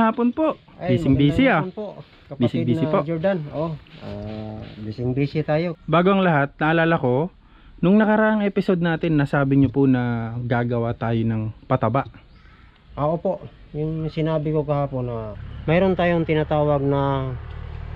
hapon po. Bising busy ah. magandang hapon Po. Jordan. Oh, ah, busy busy tayo. Bago ang lahat, naalala ko, nung nakaraang episode natin, nasabi nyo po na gagawa tayo ng pataba. Ako po, yung sinabi ko kahapon na mayroon tayong tinatawag na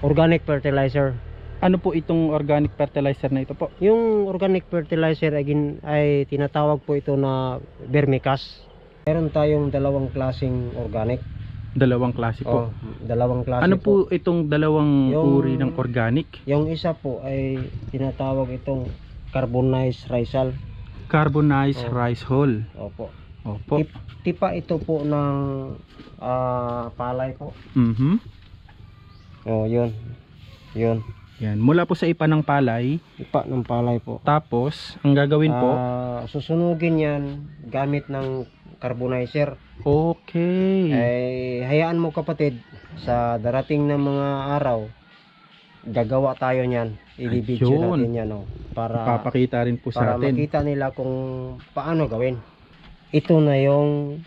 organic fertilizer. Ano po itong organic fertilizer na ito po? Yung organic fertilizer ay, gin- ay tinatawag po ito na vermicast. Meron tayong dalawang klasing organic. Dalawang klase po. Oh, dalawang klase ano po itong dalawang Yung- uri ng organic? Yung isa po ay tinatawag itong carbonized risal. Carbonized Oh. rice hull. Opo. Opo. Tip- tipa ito po ng ah, palay po. Mhm. Oh, yun. Yun. Yan, mula po sa ipa ng palay, Tipa ng palay po. tapos ang gagawin po, Ah, susunugin yan gamit ng carbonizer. okay. Eh, hayaan mo kapatid, sa darating na mga araw, gagawa tayo niyan. I-video natin yan. Oh, para Papakita rin po para sa atin. makita nila kung paano gawin. Ito na yung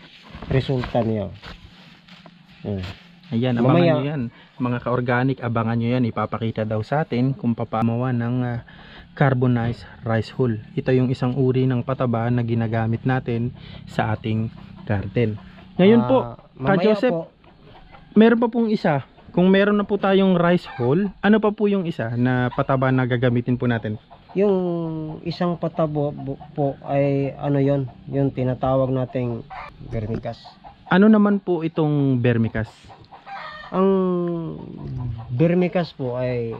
resulta niya. Hmm. Ayan, abangan Mamaya- nyo yan. Mga ka-organic, abangan nyo yan. Ipapakita daw sa atin kung papamawa ng ah, carbonized rice hull. Ito yung isang uri ng pataba na ginagamit natin sa ating garden. Ngayon po, Ah, mamaya Joseph, po, meron pa pong isa. Kung meron na po tayong rice hull, ano pa po yung isa na pataba na gagamitin po natin? yung isang patabo po ay ano yon yung tinatawag nating vermicast. Ano naman po itong vermicast? Ang vermicast po ay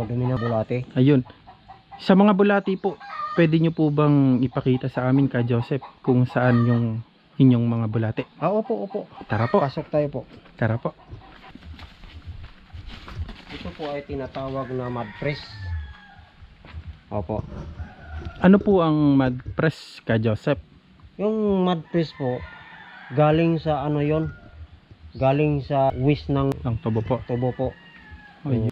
dumi ng bulate. Ayun. Sa mga bulati po, pwede nyo po bang ipakita sa amin ka Joseph kung saan yung inyong mga bulati? Ah, opo, opo. Tara po. Pasok tayo po. Tara po. Ito po ay tinatawag na mud press. Opo. Ano po ang mud press ka Joseph? Yung mud press po, galing sa ano yon Galing sa wis ng Ang tubo po. tubo po. Ayun.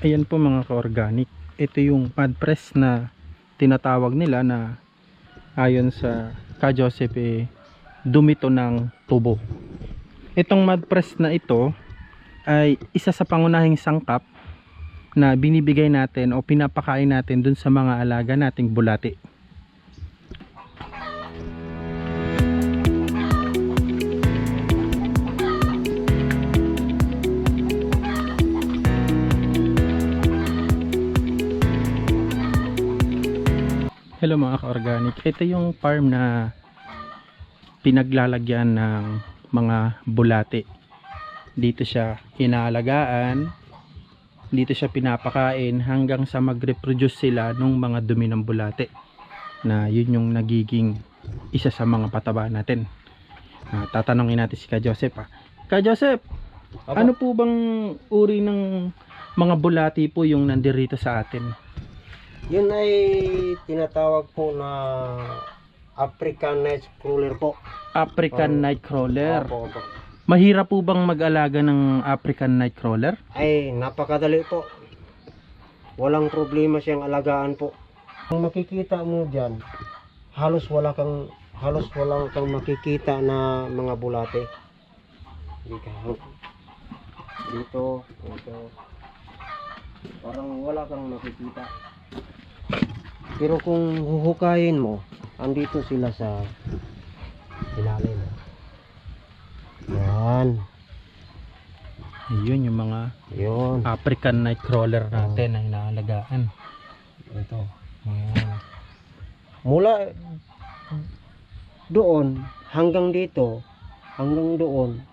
Ayan po mga ka-organic. Ito yung mud press na tinatawag nila na ayon sa ka Joseph eh, dumito ng tubo. Itong mud press na ito ay isa sa pangunahing sangkap na binibigay natin o pinapakain natin dun sa mga alaga nating bulati. Hello mga ka-organic. Ito yung farm na pinaglalagyan ng mga bulati. Dito siya inaalagaan, dito siya pinapakain hanggang sa mag-reproduce sila ng mga dumi ng bulati. Na yun yung nagiging isa sa mga pataba natin. Ah, tatanungin natin si Ka Joseph. Ah. Ka Joseph, ano po bang uri ng mga bulati po yung nandirito sa atin? Yun ay tinatawag po na African Night Crawler po. African Oh. Nightcrawler. Opo, opo. Mahirap po bang mag-alaga ng African Nightcrawler? Ay, napakadali po. Walang problema siyang alagaan po. Kung makikita mo diyan, halos wala kang halos walang kang makikita na mga bulate. Dito, dito, dito. Parang wala kang makikita. Pero kung huhukayin mo, andito sila sa ilalim. Yan. Ayun yung mga Yun. African Nightcrawler natin na inaalagaan. Ito. Ayan. Mula doon hanggang dito, hanggang doon,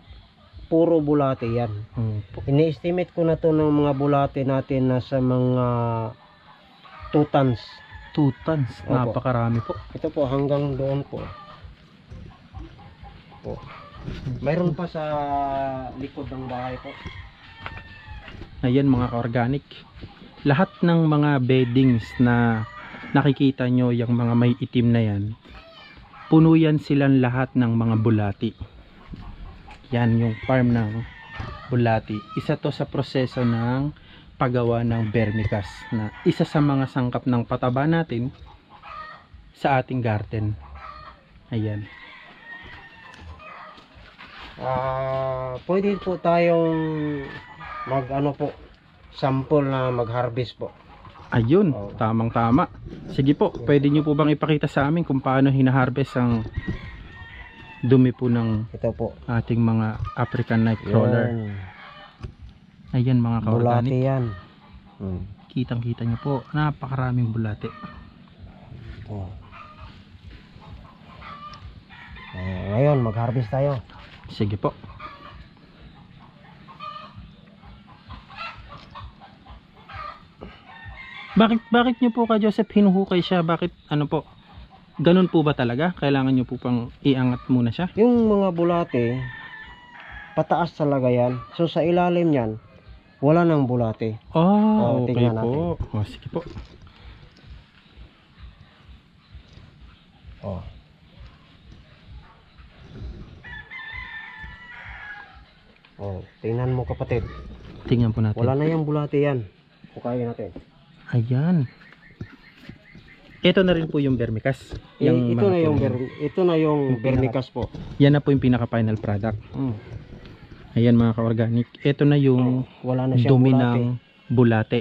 puro bulate yan. Hmm. Ini-estimate ko na to ng mga bulate natin na sa mga 2 tons. Two tons. Opo. Napakarami po. Ito po hanggang doon po. Po. Mayroon pa sa likod ng bahay po. Ayan mga ka-organic. Lahat ng mga beddings na nakikita nyo yung mga may itim na yan, puno yan silang lahat ng mga bulati. Yan yung farm ng bulati. Isa to sa proseso ng paggawa ng vermicast na isa sa mga sangkap ng pataba natin sa ating garden. Ayan. Ah, pwede po tayong mag ano po, sample na mag-harvest po. Ayun, Oo. tamang tama. Sige po, pwede nyo po bang ipakita sa amin kung paano hinaharvest ang dumi po ng Ito po. ating mga African Nightcrawler. Yan. Ayan mga ka-organic. yan. Hmm. Kitang kita nyo po, napakaraming bulate. Oh. Eh, ngayon, mag-harvest tayo. Sige po. Bakit bakit niyo po ka Joseph hinuhukay siya? Bakit ano po? Ganun po ba talaga? Kailangan niyo po pang iangat muna siya? Yung mga bulate, pataas talaga yan. So sa ilalim yan, wala nang bulate. Oh, Oh, okay po. Oh, sige po. Oh. Oh, tingnan mo kapatid. Tingnan po natin. Wala na yung bulate yan. Hukayin natin. Ayan. Ito na rin po yung vermicast. Eh, ito mga na yung ber, ito na yung Yung vermicast po. Yan na po yung pinaka final product. Mm. Ayan mga ka-organic. Ito na yung Wala na siyang dumi bulate. ng bulate.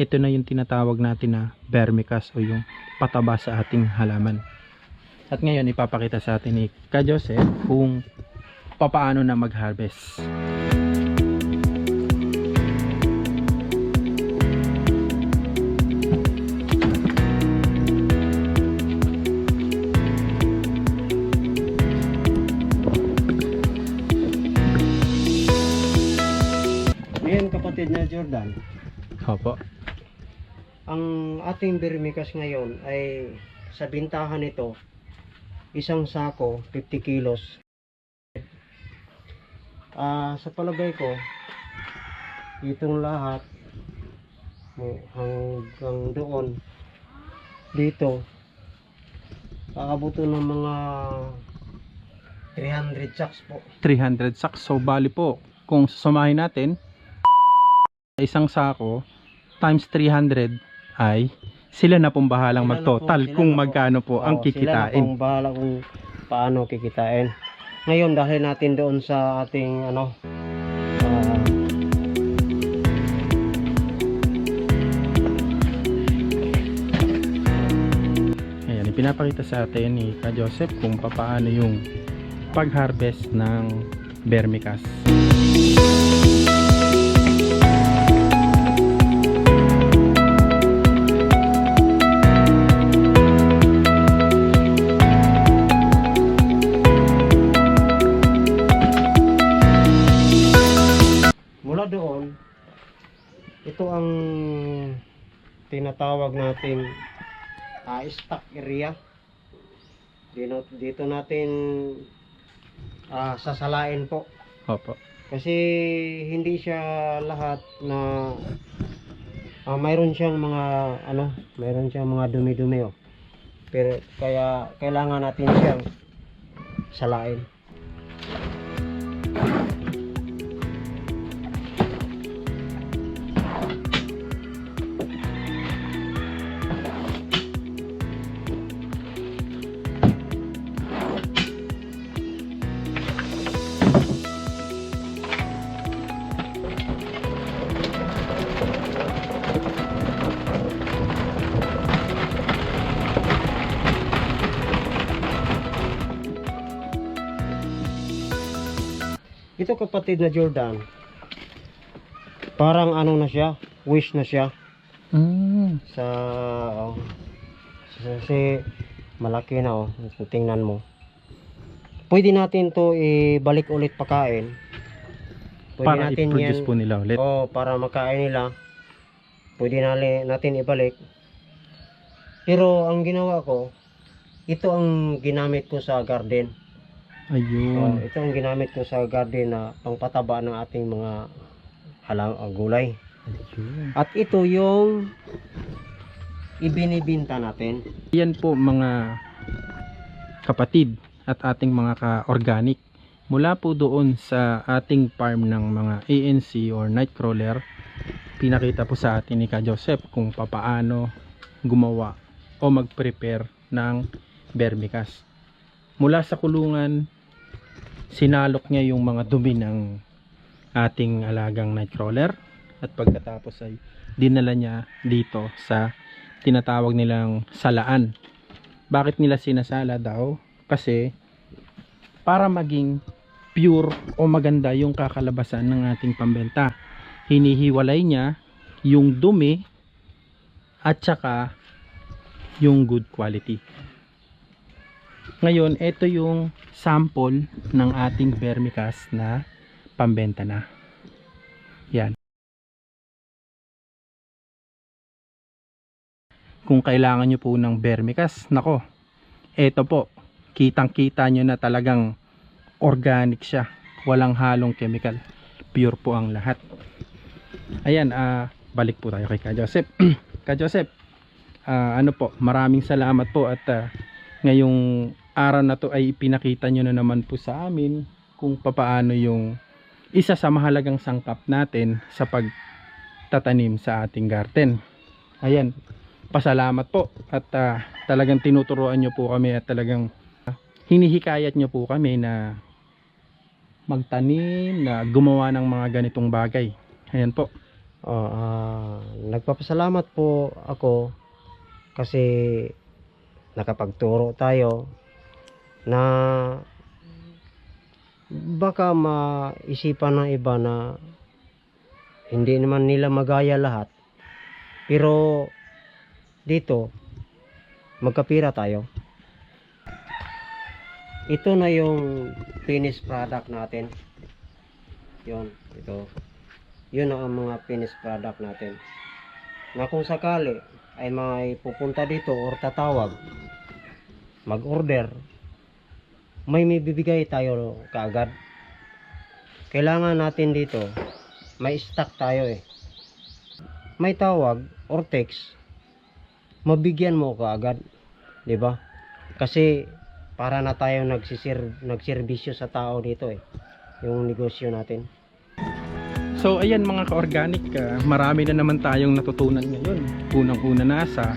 Ito na yung tinatawag natin na vermicast o yung pataba sa ating halaman. At ngayon ipapakita sa atin ni Ka Joseph kung papaano na mag-harvest. Ngayon kapatid na Jordan, Opo. ang ating vermicast ngayon ay sa bintahan nito isang sako 50 kilos ah sa palagay ko itong lahat mo- hanggang doon dito kakabuto ng mga 300 sacks po 300 sacks. So bali po, kung susumahin natin, isang sako times 300 ay sila na pong bahalang Sila mag-total po, kung na po. magkano po ang Oo, Sila na kikitain. pong bahala kung paano kikitain. Ngayon, dahil natin doon sa ating ano, ah, Ayan, ipinapakita sa atin ni Ka Joseph kung paano yung pag-harvest ng vermicast. Doon, ito ang tinatawag nating ah, stock area. Dito, dito natin ah, sasalain po. Opo. Kasi hindi siya lahat na ah, mayroon siyang mga ano, mayroon siyang mga dumi-dumi oh. Pero kaya kailangan natin siyang salain. Ito kapatid na Jordan. Parang ano na siya, wish na siya Mm. sa oh, kasi malaki na oh. Tingnan mo. Pwede natin to ibalik ulit pakain. Pwede Para natin i-produce yan, po nila ulit. Oh, para makain nila. Pwede natin ibalik. Pero ang ginawa ko, ito ang ginamit ko sa garden. Ayun. ito ang ginamit ko sa garden na pangpataba ng ating mga halang uh, gulay. Ayun. At ito yung ibinibinta natin. Yan po mga kapatid at ating mga ka-organic. Mula po doon sa ating farm ng mga ANC or Nightcrawler, pinakita po sa atin ni Ka Joseph kung papaano gumawa o mag-prepare ng vermicast. Mula sa kulungan, sinalok niya yung mga dumi ng ating alagang nightcrawler at pagkatapos ay dinala niya dito sa tinatawag nilang salaan. Bakit nila sinasala daw? Kasi para maging pure o maganda yung kakalabasan ng ating pambenta. Hinihiwalay niya yung dumi at saka yung good quality. Ngayon, ito yung sample ng ating vermicast na pambenta na. Yan. Kung kailangan nyo po ng vermicast, nako, ito po, kitang-kita nyo na talagang organic siya. Walang halong chemical. Pure po ang lahat. Ayan, ah, balik po tayo kay Ka Joseph. Ka Joseph, ah, ano po, maraming salamat po at ah, ngayong araw na to ay pinakita nyo na naman po sa amin kung papaano yung isa sa mahalagang sangkap natin sa pagtatanim sa ating garden. Ayan, pasalamat po at ah, talagang tinuturuan nyo po kami at talagang ah, hinihikayat nyo po kami na magtanim, na gumawa ng mga ganitong bagay. Ayan po. Oh, ah, nagpapasalamat po ako kasi nakapagturo tayo na baka maisipan ng iba na hindi naman nila magaya lahat. Pero dito magkapira tayo. Ito na yung finished product natin. Yon ito. Yun ang mga finished product natin. Na kung sakali ay may pupunta dito or tatawag mag order may may bibigay tayo kaagad. Kailangan natin dito may stock tayo eh. May tawag or text mabigyan mo kaagad di ba? Kasi para na tayo nagsisir nagserbisyo sa tao dito eh yung negosyo natin. So ayan mga ka-organic, ah, marami na naman tayong natutunan ngayon. Unang-una na sa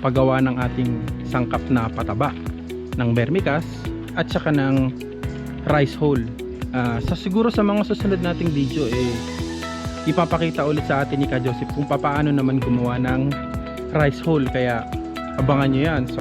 paggawa ng ating sangkap na pataba ng vermicast at saka ng rice hole. Ah, sa siguro sa mga susunod nating video eh ipapakita ulit sa atin ni Ka Joseph kung paano naman gumawa ng rice hole kaya abangan nyo yan. So